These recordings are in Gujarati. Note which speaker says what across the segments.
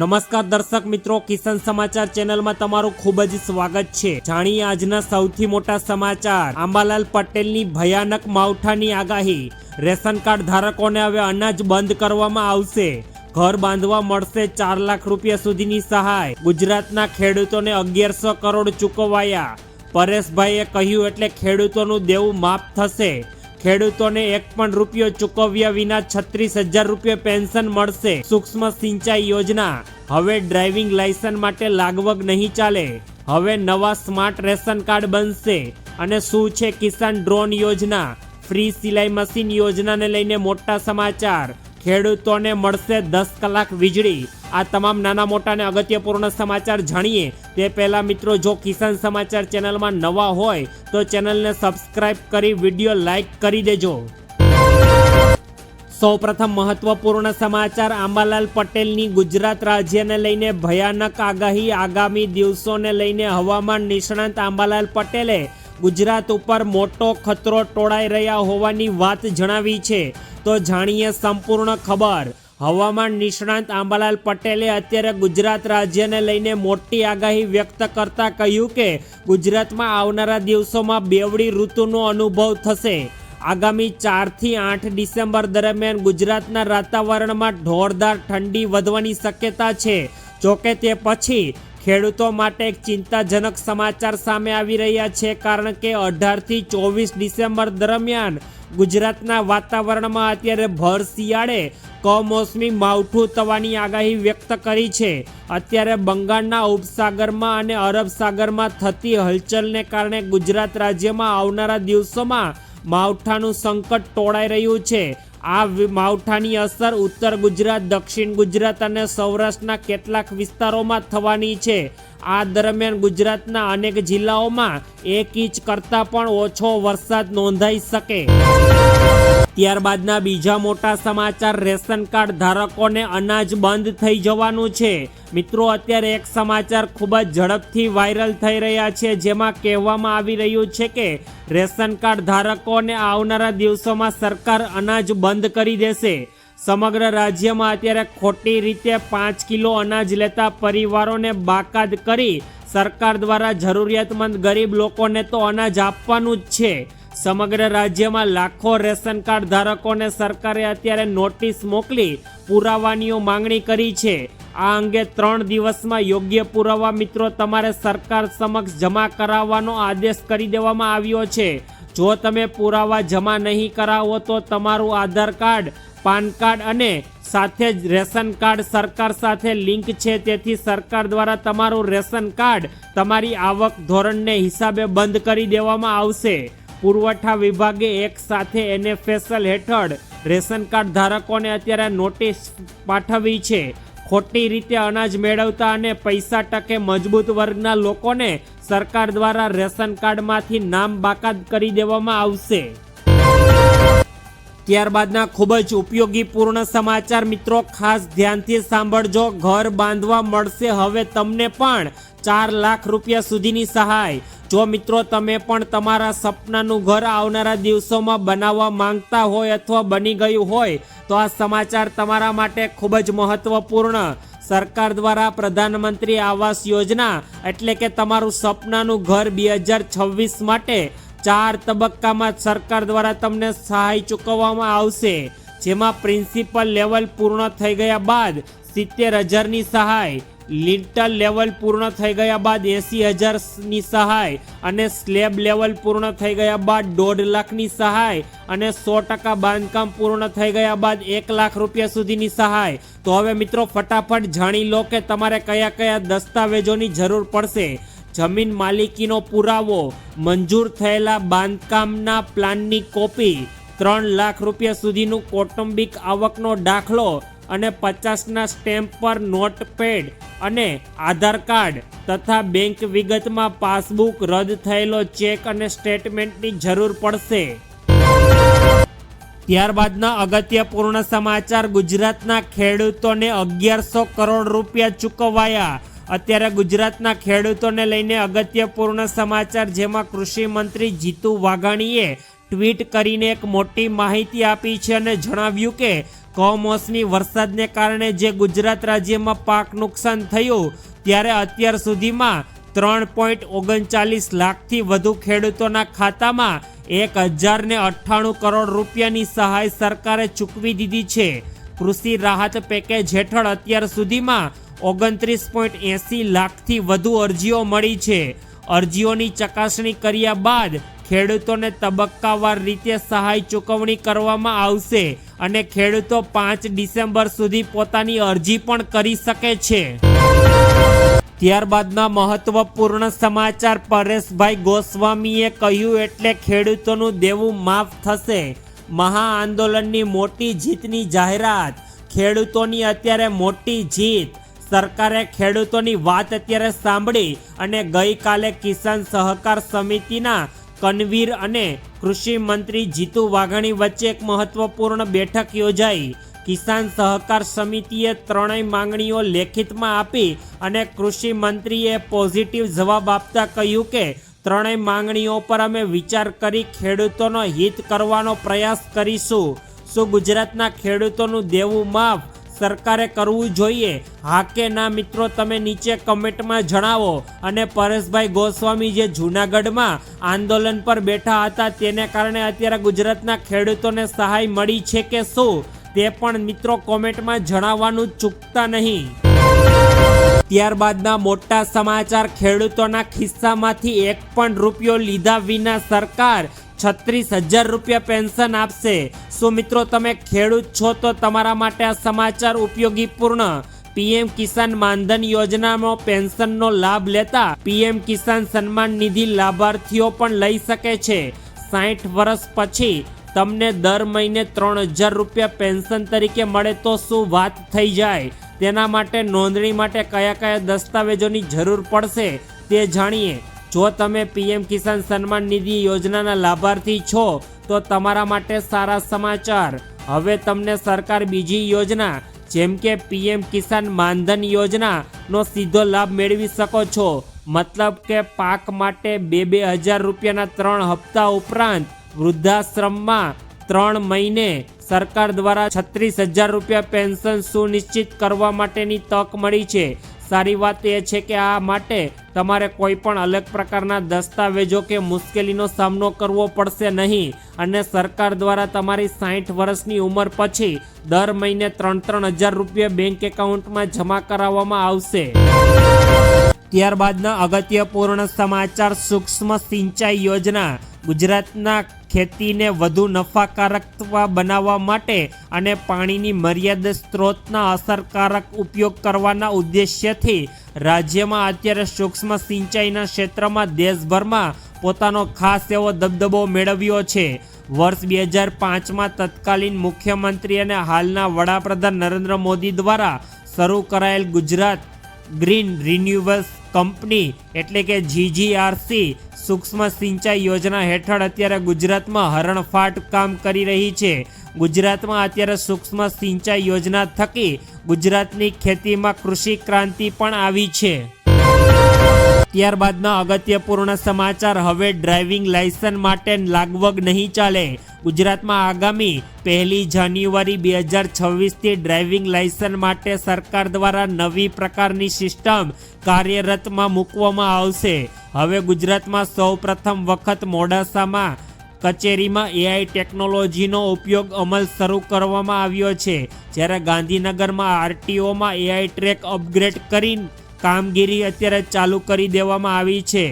Speaker 1: નમસ્કાર દર્શક મિત્રો કિસાન સમાચાર ચેનલમાં તમારું ખૂબ જ સ્વાગત છે જાણીએ આજના સૌથી મોટા સમાચાર આંબાલાલ પટેલની ભયાનક માવઠાની આગાહી રેશન કાર્ડ ધારકોને હવે અનાજ બંધ કરવામાં આવશે ઘર બાંધવા મળશે ચાર લાખ રૂપિયા સુધીની સહાય ગુજરાતના ખેડૂતોને અગિયારસો કરોડ ચૂકવાયા પરેશભાઈએ કહ્યું એટલે ખેડૂતોનું દેવું માફ થશે ખેડૂતોને એક પણ રૂપિયો ચૂકવ્યા વિના છત્રીસ હજાર રૂપિયા પેન્શન મળશે સૂક્ષ્મ સિંચાઈ યોજના હવે ડ્રાઇવિંગ લાયસન્સ માટે લાગવગ નહીં ચાલે હવે નવા સ્માર્ટ રેશન કાર્ડ બનશે અને શું છે કિસાન ડ્રોન યોજના ફ્રી સિલાઈ મશીન યોજનાને લઈને મોટા સમાચાર ખેડૂતોને મળશે દસ કલાક વીજળી આ તમામ નાના મોટાને અગત્યપૂર્ણ સમાચાર જાણીએ તે પહેલાં મિત્રો જો કિસાન સમાચાર ચેનલમાં નવા હોય તો ચેનલને સબસ્ક્રાઇબ કરી વિડીયો લાઇક કરી દેજો સૌપ્રથમ મહત્વપૂર્ણ સમાચાર આંબાલાલ પટેલની ગુજરાત રાજ્યને લઈને ભયાનક આગાહી આગામી દિવસોને લઈને હવામાન નિષ્ણાંત આંબાલાલ પટેલે ગુજરાત ઉપર મોટો ખતરો ટોળાઈ રહ્યા હોવાની વાત જણાવી છે તો જાણીએ સંપૂર્ણ ખબર હવામાન નિષ્ણાંત આંબાલાલ પટેલે અત્યારે ગુજરાત રાજ્યને લઈને મોટી આગાહી વ્યક્ત કરતા કહ્યું કે ગુજરાતમાં આવનારા દિવસોમાં બેવડી ઋતુનો અનુભવ થશે આગામી ચારથી આઠ ડિસેમ્બર દરમિયાન ગુજરાતના વાતાવરણમાં ઢોરદાર ઠંડી વધવાની શક્યતા છે જોકે તે પછી ખેડૂતો માટે એક ચિંતાજનક સમાચાર સામે આવી રહ્યા છે કારણ કે અઢારથી ચોવીસ ડિસેમ્બર દરમિયાન ગુજરાતના વાતાવરણમાં અત્યારે ભર શિયાળે કમોસમી માવઠું થવાની આગાહી વ્યક્ત કરી છે અત્યારે બંગાળના ઉપસાગરમાં અને અરબ સાગરમાં થતી હલચલને કારણે ગુજરાત રાજ્યમાં આવનારા દિવસોમાં માવઠાનું સંકટ ટોળાઈ રહ્યું છે આ માવઠાની અસર ઉત્તર ગુજરાત દક્ષિણ ગુજરાત અને સૌરાષ્ટ્રના કેટલાક વિસ્તારોમાં થવાની છે આ દરમિયાન ગુજરાતના અનેક જિલ્લાઓમાં એક ઇંચ કરતાં પણ ઓછો વરસાદ નોંધાઈ શકે ત્યારબાદના બીજા મોટા સમાચાર રેશન કાર્ડ ધારકોને અનાજ બંધ થઈ જવાનું છે મિત્રો અત્યારે એક સમાચાર ખૂબ જ ઝડપથી વાયરલ થઈ રહ્યા છે જેમાં કહેવામાં આવી રહ્યું છે કે રેશન કાર્ડ ધારકોને આવનારા દિવસોમાં સરકાર અનાજ બંધ કરી દેશે સમગ્ર રાજ્યમાં અત્યારે ખોટી રીતે પાંચ કિલો અનાજ લેતા પરિવારોને બાકાત કરી સરકાર દ્વારા જરૂરિયાતમંદ ગરીબ લોકોને તો અનાજ આપવાનું જ છે સમગ્ર રાજ્યમાં લાખો રેશન કાર્ડ ધારકોને સરકારે અત્યારે નોટિસ મોકલી પુરાવાનીઓ માંગણી કરી છે આ અંગે ત્રણ દિવસમાં યોગ્ય પુરાવા મિત્રો તમારે સરકાર સમક્ષ જમા કરાવવાનો આદેશ કરી દેવામાં આવ્યો છે જો તમે પુરાવા જમા નહીં કરાવો તો તમારું આધાર કાર્ડ પાન કાર્ડ અને સાથે જ રેશન કાર્ડ સરકાર સાથે લિંક છે તેથી સરકાર દ્વારા તમારું રેશન કાર્ડ તમારી આવક ધોરણને હિસાબે બંધ કરી દેવામાં આવશે પુરવઠા વિભાગે એક સાથે એનએફએસએલ હેઠળ રેશન કાર્ડ ધારકોને અત્યારે નોટિસ પાઠવી છે ખોટી રીતે અનાજ મેળવતા અને પૈસા ટકે મજબૂત વર્ગના લોકોને સરકાર દ્વારા રેશન કાર્ડમાંથી નામ બાકાત કરી દેવામાં આવશે ત્યારબાદના ખૂબ જ ઉપયોગી પૂર્ણ સમાચાર મિત્રો ખાસ ધ્યાનથી સાંભળજો ઘર બાંધવા મળશે હવે તમને પણ ચાર લાખ રૂપિયા સુધીની સહાય જો મિત્રો તમે પણ તમારા સપનાનું ઘર આવનારા દિવસોમાં બનાવવા માંગતા હોય અથવા બની ગયું હોય તો આ સમાચાર તમારા માટે ખૂબ જ મહત્વપૂર્ણ સરકાર દ્વારા પ્રધાનમંત્રી આવાસ યોજના એટલે કે તમારું સપનાનું ઘર બે હજાર છવ્વીસ માટે ચાર તબક્કામાં સરકાર દ્વારા તમને સહાય ચૂકવવામાં આવશે જેમાં પ્રિન્સિપલ લેવલ પૂર્ણ થઈ ગયા બાદ સિત્તેર હજારની સહાય લિન્ટલ લેવલ પૂર્ણ થઈ ગયા બાદ એંસી હજારની સહાય અને સ્લેબ લેવલ પૂર્ણ થઈ ગયા બાદ દોઢ લાખની સહાય અને સો ટકા બાંધકામ પૂર્ણ થઈ ગયા બાદ એક લાખ રૂપિયા સુધીની સહાય તો હવે મિત્રો ફટાફટ જાણી લો કે તમારે કયા કયા દસ્તાવેજોની જરૂર પડશે જમીન માલિકીનો પુરાવો મંજૂર થયેલા બાંધકામના પ્લાનની કોપી ત્રણ લાખ રૂપિયા સુધીનું કૌટુંબિક આવકનો દાખલો અને પચાસના સ્ટેમ્પ પર નોટપેડ અને આધાર કાર્ડ તથા બેંક વિગતમાં પાસબુક રદ થયેલો ચેક અને સ્ટેટમેન્ટની જરૂર પડશે ત્યારબાદના અગત્યપૂર્ણ સમાચાર ગુજરાતના ખેડૂતોને અગિયારસો કરોડ રૂપિયા ચૂકવાયા અત્યારે ગુજરાતના ખેડૂતોને લઈને અગત્યપૂર્ણ સમાચાર જેમાં કૃષિ મંત્રી જીતુ વાઘાણીએ ટ્વીટ કરીને એક મોટી માહિતી આપી છે અને જણાવ્યું કે કમોસમી વરસાદને કારણે જે ગુજરાત રાજ્યમાં પાક નુકસાન થયું ત્યારે અત્યાર સુધીમાં ત્રણ પોઈન્ટ ઓગણચાલીસ લાખથી વધુ ખેડૂતોના ખાતામાં એક હજારને અઠ્ઠાણું કરોડ રૂપિયાની સહાય સરકારે ચૂકવી દીધી છે કૃષિ રાહત પેકેજ હેઠળ અત્યાર સુધીમાં ઓગણત્રીસ પોઈન્ટ એંસી લાખથી વધુ અરજીઓ મળી છે અરજીઓની ચકાસણી કર્યા બાદ ખેડૂતોને તબક્કાવાર રીતે સહાય ચૂકવણી કરવામાં આવશે અને ખેડૂતો પાંચ ડિસેમ્બર સુધી પોતાની અરજી પણ કરી શકે છે ત્યારબાદના મહત્વપૂર્ણ સમાચાર પરેશભાઈ ગોસ્વામીએ કહ્યું એટલે ખેડૂતોનું દેવું માફ થશે મહાઆંદોલનની મોટી જીતની જાહેરાત ખેડૂતોની અત્યારે મોટી જીત સરકારે ખેડૂતોની વાત અત્યારે સાંભળી અને ગઈકાલે કિસાન સહકાર સમિતિના કનવીર અને કૃષિ મંત્રી જીતુ વાઘાણી વચ્ચે એક મહત્વપૂર્ણ બેઠક યોજાઈ કિસાન સહકાર સમિતિએ ત્રણેય માંગણીઓ લેખિતમાં આપી અને કૃષિ મંત્રીએ પોઝિટિવ જવાબ આપતા કહ્યું કે ત્રણેય માંગણીઓ પર અમે વિચાર કરી ખેડૂતોનો હિત કરવાનો પ્રયાસ કરીશું શું ગુજરાતના ખેડૂતોનું દેવું માફ સરકારે કરવું જોઈએ હા કે ના મિત્રો તમે નીચે કમેન્ટમાં જણાવો અને પરેશભાઈ ગોસ્વામી જે જૂનાગઢમાં આંદોલન પર બેઠા હતા તેને કારણે અત્યારે ગુજરાતના ખેડૂતોને સહાય મળી છે કે શું તે પણ મિત્રો કોમેન્ટમાં જણાવવાનું ચૂકતા નહીં ત્યારબાદના મોટા સમાચાર ખેડૂતોના ખિસ્સામાંથી એક પણ રૂપિયો લીધા વિના સરકાર છત્રીસ હજાર રૂપિયા પેન્શન આપશે શું મિત્રો તમે ખેડૂત છો તો તમારા માટે આ સમાચાર ઉપયોગી પૂર્ણ પીએમ કિસાન માનધન યોજનામાં પેન્શનનો લાભ લેતા પીએમ કિસાન સન્માન નિધિ લાભાર્થીઓ પણ લઈ શકે છે સાઠ વર્ષ પછી તમને દર મહિને ત્રણ હજાર રૂપિયા પેન્શન તરીકે મળે તો શું વાત થઈ જાય તેના માટે નોંધણી માટે કયા કયા દસ્તાવેજોની જરૂર પડશે તે જાણીએ જો તમે પીએમ કિસાન સન્માન નિધિ યોજનાના લાભાર્થી છો તો તમારા માટે સારા સમાચાર હવે તમને સરકાર બીજી યોજના જેમ કે પીએમ કિસાન માનધન યોજનાનો સીધો લાભ મેળવી શકો છો મતલબ કે પાક માટે બે બે હજાર રૂપિયાના ત્રણ હપ્તા ઉપરાંત વૃદ્ધાશ્રમમાં ત્રણ મહિને સરકાર દ્વારા છત્રીસ હજાર રૂપિયા પેન્શન સુનિશ્ચિત કરવા માટેની તક મળી છે સારી વાત એ છે કે આ માટે તમારે કોઈ પણ અલગ પ્રકારના દસ્તાવેજો કે મુશ્કેલીનો સામનો કરવો પડશે નહીં અને સરકાર દ્વારા તમારી સાઠ વર્ષની ઉંમર પછી દર મહિને ત્રણ ત્રણ હજાર રૂપિયા બેંક એકાઉન્ટમાં જમા કરાવવામાં આવશે ત્યારબાદના અગત્યપૂર્ણ સમાચાર સૂક્ષ્મ સિંચાઈ યોજના ગુજરાતના ખેતીને વધુ નફાકારક બનાવવા માટે અને પાણીની મર્યાદિત સ્ત્રોતના અસરકારક ઉપયોગ કરવાના ઉદ્દેશ્યથી રાજ્યમાં અત્યારે સૂક્ષ્મ સિંચાઈના ક્ષેત્રમાં દેશભરમાં પોતાનો ખાસ એવો દબદબો મેળવ્યો છે વર્ષ બે હજાર પાંચમાં તત્કાલીન મુખ્યમંત્રી અને હાલના વડાપ્રધાન નરેન્દ્ર મોદી દ્વારા શરૂ કરાયેલ ગુજરાત ગ્રીન રિન્યુએબલ કંપની એટલે કે જીજીઆરસી સૂક્ષ્મ સિંચાઈ યોજના હેઠળ અત્યારે ગુજરાતમાં હરણફાટ કામ કરી રહી છે ગુજરાતમાં અત્યારે સૂક્ષ્મ સિંચાઈ યોજના થકી ગુજરાતની ખેતીમાં કૃષિ ક્રાંતિ પણ આવી છે ત્યારબાદના અગત્યપૂર્ણ સમાચાર હવે ડ્રાઇવિંગ લાયસન્સ માટે લાગવગ નહીં ચાલે ગુજરાતમાં આગામી પહેલી જાન્યુઆરી બે હજાર છવ્વીસથી ડ્રાઇવિંગ લાયસન્સ માટે સરકાર દ્વારા નવી પ્રકારની સિસ્ટમ કાર્યરતમાં મૂકવામાં આવશે હવે ગુજરાતમાં સૌપ્રથમ વખત મોડાસામાં કચેરીમાં એઆઈ ટેકનોલોજીનો ઉપયોગ અમલ શરૂ કરવામાં આવ્યો છે જ્યારે ગાંધીનગરમાં આરટીઓમાં એઆઈ ટ્રેક અપગ્રેડ કરી કામગીરી અત્યારે ચાલુ કરી દેવામાં આવી છે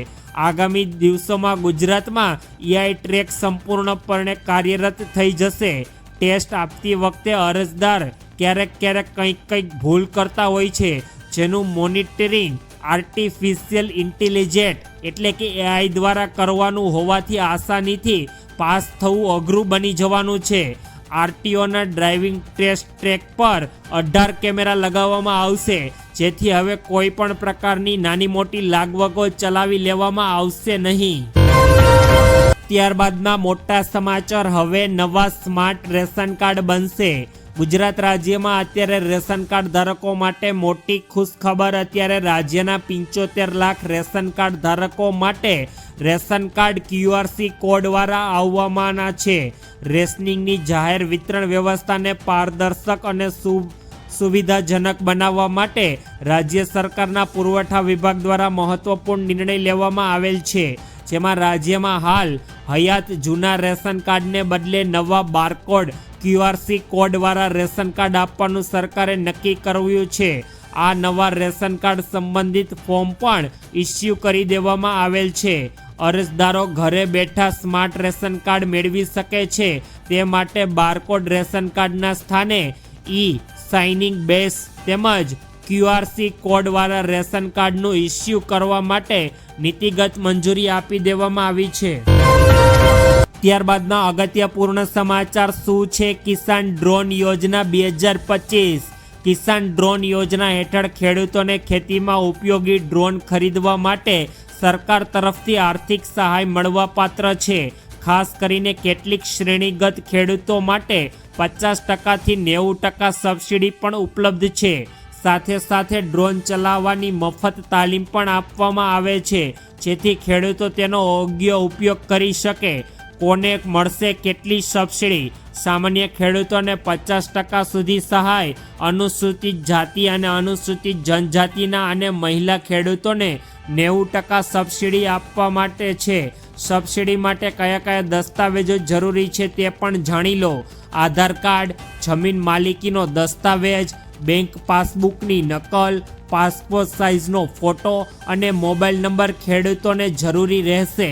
Speaker 1: આગામી દિવસોમાં ગુજરાતમાં એઆઈ ટ્રેક સંપૂર્ણપણે કાર્યરત થઈ જશે ટેસ્ટ આપતી વખતે અરજદાર ક્યારેક ક્યારેક કંઈક કંઈક ભૂલ કરતા હોય છે જેનું મોનિટરિંગ આર્ટિફિશિયલ ઇન્ટેલિજન્ટ એટલે કે એઆઈ દ્વારા કરવાનું હોવાથી આસાનીથી પાસ થવું અઘરું બની જવાનું છે આરટીઓના ડ્રાઇવિંગ ટેસ્ટ ટ્રેક પર અઢાર કેમેરા લગાવવામાં આવશે જેથી હવે કોઈ પણ પ્રકારની નાની મોટી લાગવગો ચલાવી લેવામાં આવશે નહીં ત્યારબાદના મોટા સમાચાર હવે નવા સ્માર્ટ રેશન કાર્ડ બનશે ગુજરાત રાજ્યમાં અત્યારે રેશન કાર્ડ ધારકો માટે મોટી ખુશખબર અત્યારે રાજ્યના પંચોતેર લાખ રેશન કાર્ડ ધારકો માટે રેશન કાર્ડ ક્યુઆરસી કોડવાળા આવવામાંના છે રેશનિંગની જાહેર વિતરણ વ્યવસ્થાને પારદર્શક અને સુ સુવિધાજનક બનાવવા માટે રાજ્ય સરકારના પુરવઠા વિભાગ દ્વારા મહત્વપૂર્ણ નિર્ણય લેવામાં આવેલ છે જેમાં રાજ્યમાં હાલ હયાત જૂના રેશન કાર્ડને બદલે નવા બારકોડ ક્યુઆરસી કોડવાળા રેશન કાર્ડ આપવાનું સરકારે નક્કી કર્યું છે આ નવા રેશન કાર્ડ સંબંધિત ફોર્મ પણ ઇસ્યુ કરી દેવામાં આવેલ છે અરજદારો ઘરે બેઠા સ્માર્ટ રેશન કાર્ડ મેળવી શકે છે તે માટે બારકોડ રેશન કાર્ડના સ્થાને ઈ સાઇનિંગ બેસ તેમજ ક્યુઆરસી કોડવાળા રેશન કાર્ડનું ઇસ્યુ કરવા માટે નીતિગત મંજૂરી આપી દેવામાં આવી છે ત્યારબાદના અગત્યપૂર્ણ સમાચાર શું છે કિસાન ડ્રોન યોજના બે હજાર પચીસ કિસાન ડ્રોન યોજના હેઠળ ખેડૂતોને ખેતીમાં ઉપયોગી ડ્રોન ખરીદવા માટે સરકાર તરફથી આર્થિક સહાય મળવાપાત્ર છે ખાસ કરીને કેટલીક શ્રેણીગત ખેડૂતો માટે પચાસ ટકાથી નેવું ટકા સબસિડી પણ ઉપલબ્ધ છે સાથે સાથે ડ્રોન ચલાવવાની મફત તાલીમ પણ આપવામાં આવે છે જેથી ખેડૂતો તેનો યોગ્ય ઉપયોગ કરી શકે કોને મળશે કેટલી સબસિડી સામાન્ય ખેડૂતોને પચાસ ટકા સુધી સહાય અનુસૂચિત જાતિ અને અનુસૂચિત જનજાતિના અને મહિલા ખેડૂતોને નેવું ટકા સબસિડી આપવા માટે છે સબસિડી માટે કયા કયા દસ્તાવેજો જરૂરી છે તે પણ જાણી લો આધાર કાર્ડ જમીન માલિકીનો દસ્તાવેજ બેંક પાસબુકની નકલ પાસપોર્ટ સાઇઝનો ફોટો અને મોબાઈલ નંબર ખેડૂતોને જરૂરી રહેશે